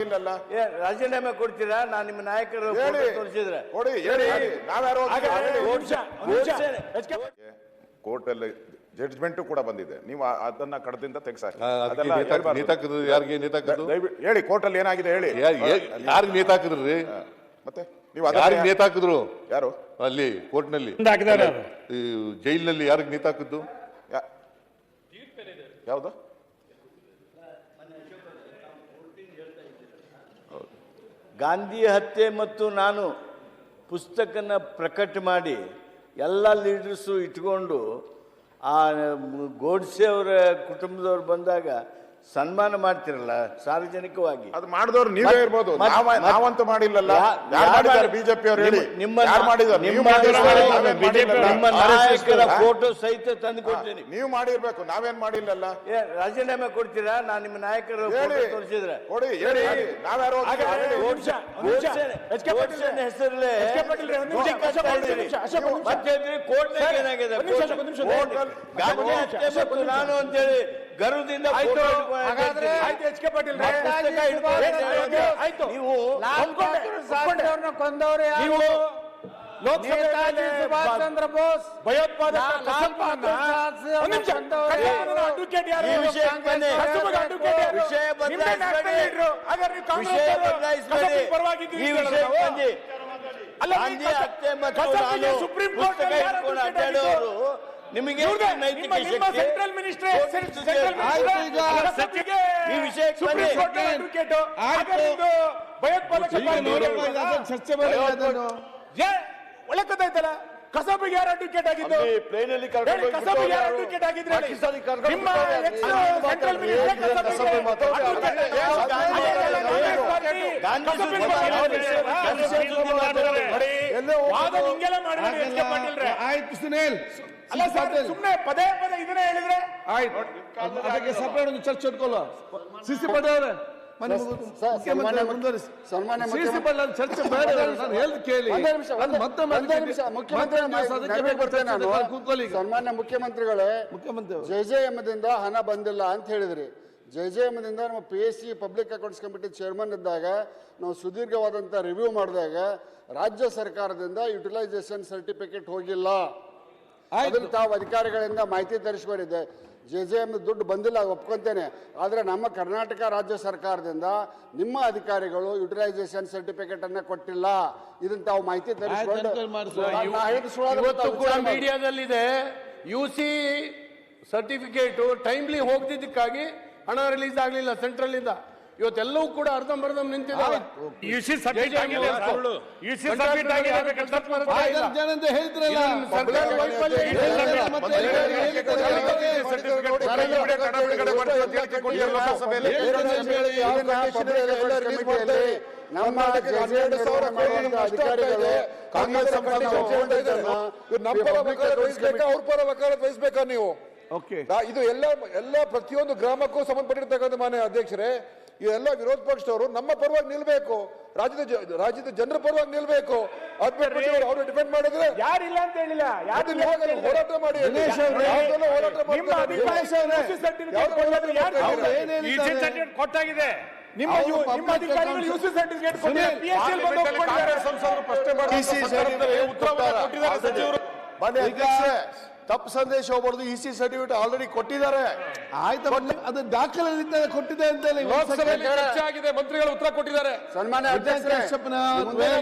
ಇಲ್ಲಲ್ಲ ಏ, ರಾಜೀನಾಮೆ ಕೊಡ್ತೀರಾ? ನಾನು ನಿಮ್ಮ ನಾಯಕರು ಹೇಳಿ. ತೋರಿಸಿದ್ರೆ. ಕೊಡಿ ಹೇಳಿ. ನಾವ್ಯಾರೋ ಕೋರ್ಟಲ್ಲಿ ಜಡ್ಜ್ಮೆಂಟ್ ಕೂಡ ಬಂದಿದೆ. ನೀವು ಆ- ಅದನ್ನ ಕಡದಿಂದ ತೆಗ್ಸಾಕಿ. ಅದೆಲ್ಲ ಹೇಳ್ಬಾರ್ದು. ನೇತಾಕದು ಯಾರಿಗೆ ಹೇಳಿ ಕೋರ್ಟಲ್ಲಿ ಏನಾಗಿದೆ ಹೇಳಿ. ಯಾರಿಗೆ ನೇತಾಕಿದ್ರಿ ಮತ್ತೆ ನೀವು ಅದನ್ನ ಯಾರಿಗೆ ನೇತಾಕಿದ್ರು ಯಾರು? ಅಲ್ಲಿ ಕೋರ್ಟ್ನಲ್ಲಿ. ಈ ಜೈಲಿನಲ್ಲಿ ಯಾರಿಗೆ ನೇತಾಕಿದ್ದು ಯಾ- ಯಾವ್ದು? ಗಾಂಧಿ ಹತ್ಯೆ ಮತ್ತು ನಾನು ಪುಸ್ತಕನ ಪ್ರಕಟ ಮಾಡಿ ಎಲ್ಲ ಲೀಡರ್ಸು ಇಟ್ಕೊಂಡು ಆ ಗೋಡ್ಸೆ ಅವರ ಕುಟುಂಬದವ್ರು ಬಂದಾಗ ಸನ್ಮಾನ ಮಾಡ್ತಿರಲ್ಲ ಸಾರ್ವಜನಿಕವಾಗಿ. ಅದು ಮಾಡಿದವರು ನೀವೇ ಇರ್ಬೋದು. ನಾವಂತೂ ಮಾಡಿಲ್ಲಲ್ಲ. ಯಾ- ಯಾರು ಯಾರ್ ಬಿಜೆಪಿ ಅವರು ಹೇಳಿ. ನಿಮ್ಮ- ನಿಮ್ಮ. ನಾಯಕರ ಫೋಟೋ ಸಹಿತ ತಂದು ಕೊಡ್ತೀನಿ ನೀವು ಮಾಡಿರ್ಬೇಕು. ನಾವೇನ್ ಮಾಡಿಲ್ಲಲ್ಲ. ರಾಜೀನಾಮೆ ಕೊಡ್ತೀರಾ? ನಾನು ನಿಮ್ಮ ನಾಯಕರು ತೋರಿಸಿದ್ರೆ. ಹೆಸರಲ್ಲೇ ಮತ್ತೆ ಕೋರ್ಟ್ನಾಗ ಏನಾಗಿದೆ ನಾನು ಅಂತೇಳಿ ಗರ್ವದಿಂದ ಹಾಗಾದ್ರೆ ಆಯ್ತು ಎಚ್ ಕೆ ಪಾಟೀಲ್. ಆಯ್ತು. ನೀವು ಕೊಂದವ್ರೆ ನೀವು ನೇತಾಜಿ ಸುಭಾಷ್ ಚಂದ್ರ ಬೋಸ್. ಸುಪ್ರೀಂ ಕೋರ್ಟ್ ಅಡ್ಡಾಡೋರು ನಿಮಗೆ ಸೆಂಟ್ರಲ್ ಮಿನಿಸ್ಟ್ರೇ, ಭಯೋತ್ಪಾದಕ ಕಸಬಿಗೆ ಯಾರು ಅಡ್ವೊಕೇಟ್ ಆಗಿದ್ದು ಪ್ಲೇನಲ್ಲಿ ಹೇಳಿ ಕಸಬು ಯಾರು ಅಡ್ವೊಕೇಟ್ ಆಗಿದ್ರೆ. ನಿಮ್ಮ ಸೆಂಟ್ರಲ್ ಮಿನಿಸ್ಟರ್ ವಾದ ಹಿಂಗೆಲ್ಲ ಮಾಡಿದ್ರೆ ಪಾಟೀಲ್ರೆ. ಆಯ್ತು ಸುನೇಲ್. ಅಲ್ಲ ಸರ್ ಸುಮ್ನೆ ಪದೇ ಪದೇ ಇದನ್ನೇ ಹೇಳಿದ್ರೆ? ಆಯ್ತು. ಅದಕ್ಕೆ ಸಪರೇಟ್ ಒಂದು ಚರ್ಚೆ ಇಟ್ಕೊಳ್ಳುವ ಸಿ ಪಟೇಲ್ ಅವರೇ ಮನೆ ಮುಗಿದು ಮುಖ್ಯಮಂತ್ರಿ ಮುಂದುವರಿಸಿ. ಸನ್ಮಾನ್ಯ ಸಿಸಿ ಪಟೇಲ್ ಅವ್ರ ಚರ್ಚೆ ಬೇಡ ನಾನು ಹೇಳ್ದು ಕೇಳಿ? ಒಂದೇ ನಿಮಿಷ ಅದು ಮತ್ತೆ ಒಂದೇ ನಿಮಿಷ ಮುಖ್ಯಮಂತ್ರಿ ಅದಕ್ಕೆ ಬರ್ತೇನೆ ನಾನು. ಕೂತ್ಕೊಳ್ಳಿ ಸನ್ಮಾನ್ಯ ಮುಖ್ಯಮಂತ್ರಿಗಳೇ ಮುಖ್ಯಮಂತ್ರಿ. ಜೆ ಜೆ ಎಮ್ದಿಂದ ಹಣ ಬಂದಿಲ್ಲ ಅಂತ ಹೇಳಿದ್ರಿ. ಜೆ ಜೆ ನಮ್ಮ P S C public accounts committee chairman ಇದ್ದಾಗ ನಾವು ಸುದೀರ್ಘವಾದಂಥ ರಿವ್ಯೂ ಮಾಡಿದಾಗ ರಾಜ್ಯ ಸರ್ಕಾರದಿಂದ ಯುಟಿಲೈಸೇಷನ್ ಸರ್ಟಿಫಿಕೇಟ್ ಹೋಗಿಲ್ಲ. ಅದನ್ನು ತಾವು ಅಧಿಕಾರಿಗಳಿಂದ ಮಾಹಿತಿ ತರಿಸ್ಕೊಂಡಿದ್ದೆ. ಜೆ ಜೆ ಎಂ ದುಡ್ಡು ಬಂದಿಲ್ಲ ಒಪ್ಕೊಂತೇನೆ. ಆದರೆ ನಮ್ಮ ಕರ್ನಾಟಕ ರಾಜ್ಯ ಸರ್ಕಾರದಿಂದ ನಿಮ್ಮ ಅಧಿಕಾರಿಗಳು ಯುಟಿಲೈಸೇಷನ್ ಸರ್ಟಿಫಿಕೇಟ್ ಅನ್ನ ಕೊಟ್ಟಿಲ್ಲ. ಇದನ್ನು ತಾವು ಮಾಹಿತಿ ತರಿಸ್ಕೊಂಡು ಕೂಡ. ಮೀಡಿಯಾದಲ್ಲಿದೆ ಯು ಸಿ ಸರ್ಟಿಫಿಕೇಟು ಟೈಮ್ಲಿ ಹೋಗ್ತಿದ್ದಕ್ಕಾಗಿ ಹಣ ರಿಲೀಸ್ ಆಗಲಿಲ್ಲ ಸೆಂಟ್ರಲ್ ಇಂದ ಇವತ್ತೆಲ್ಲವೂ ಕೂಡ ಅರ್ಧಂಬರ್ಧಂ ನಿಂತಿದ್ದಾವೆ ನಮ್ಮ ಸರ್ಟಿಫಿಕೇಟ್ ಸಾವಿರ ಇದೆ. ಮತ್ತೆ ನಮ್ಮ ಪರ ವಕಾಲತ್ ವಹಿಸ್ಬೇಕಾ ಅಧಿಕಾರಿಗಳು ಕಾಂಗ್ರೆಸ್ ಅವ್ರ ಪರ ವಕಾಲತ್ ವಹಿಸ್ಬೇಕಾ ನೀವು ಇದು ಎಲ್ಲ ಎಲ್ಲ ಪ್ರತಿಯೊಂದು ಗ್ರಾಮಕ್ಕೂ ಸಂಬಂಧಪಟ್ಟಿರ್ತಕ್ಕಂಥ ಮಾನ್ಯ ಅಧ್ಯಕ್ಷರೇ ಇವೆಲ್ಲ ವಿರೋಧ ಪಕ್ಷದವರು ನಮ್ಮ ಪರವಾಗಿ ನಿಲ್ಬೇಕು ರಾಜ್ಯದ ಜ- ರಾಜ್ಯದ ಜನರ ಪರವಾಗಿ ನಿಲ್ಬೇಕು. ಅವರು ಡಿಪೆಂಡ್ ಮಾಡಿದ್ರೆ ಯಾರಿಲ್ಲ ಅಂತ ಹೇಳಿಲ್ಲ. ಹೋರಾಟ ಮಾಡಿ ಹೋರಾಟ ಕೊಟ್ಟಾಗಿದೆ. ನಿಮ್ಮ ನಿಮ್ಮ ಅಧಿಕಾರಿಗಳು ಯುಸಿ ಸರ್ಟಿಫಿಕೇಟ್ ಕೊಟ್ಟಿದ್ದಾರೆ. ಸುನೀಲ್, PSC ಯಲ್ಲಿ ಬಂದು ಒಪ್ಕೊಂಡಿದ್ದಾರೆ. ಮಾನ್ಯ ಅಧ್ಯಕ್ಷರೇ, ತಪ್ಪು ಸಂದೇಶ ಹೋಗ್ಬಾರ್ದು ಇ ಸಿ ಸರ್ಟಿಫಿಕೇಟ್ ಆಲ್ರೆಡಿ ಕೊಟ್ಟಿದ್ದಾರೆ. ಆಯ್ತು ಅದು ದಾಖಲೆ ಕೊಟ್ಟಿದೆ ಅಂತ ಹೇಳಿ ಲೋಕಸಭೆಯಲ್ಲಿ ಚರ್ಚೆ ಆಗಿದೆ ಮಂತ್ರಿಗಳು ಉತ್ತರ ಕೊಟ್ಟಿದ್ದಾರೆ. ಸನ್ಮಾನ್ಯ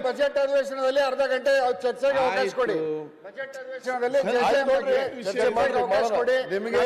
ಬಜೆಟ್ ಅಧಿವೇಶನದಲ್ಲಿ ಅರ್ಧ ಗಂಟೆ ಚರ್ಚೆಗೆ ಅವಕಾಶ ಕೊಡಿ. ಬಜೆಟ್ ಅಧಿವೇಶನದಲ್ಲಿ ಚರ್ಚೆ ಮಾಡಿ ಕೊಡಿ. ನಿಮಗೆ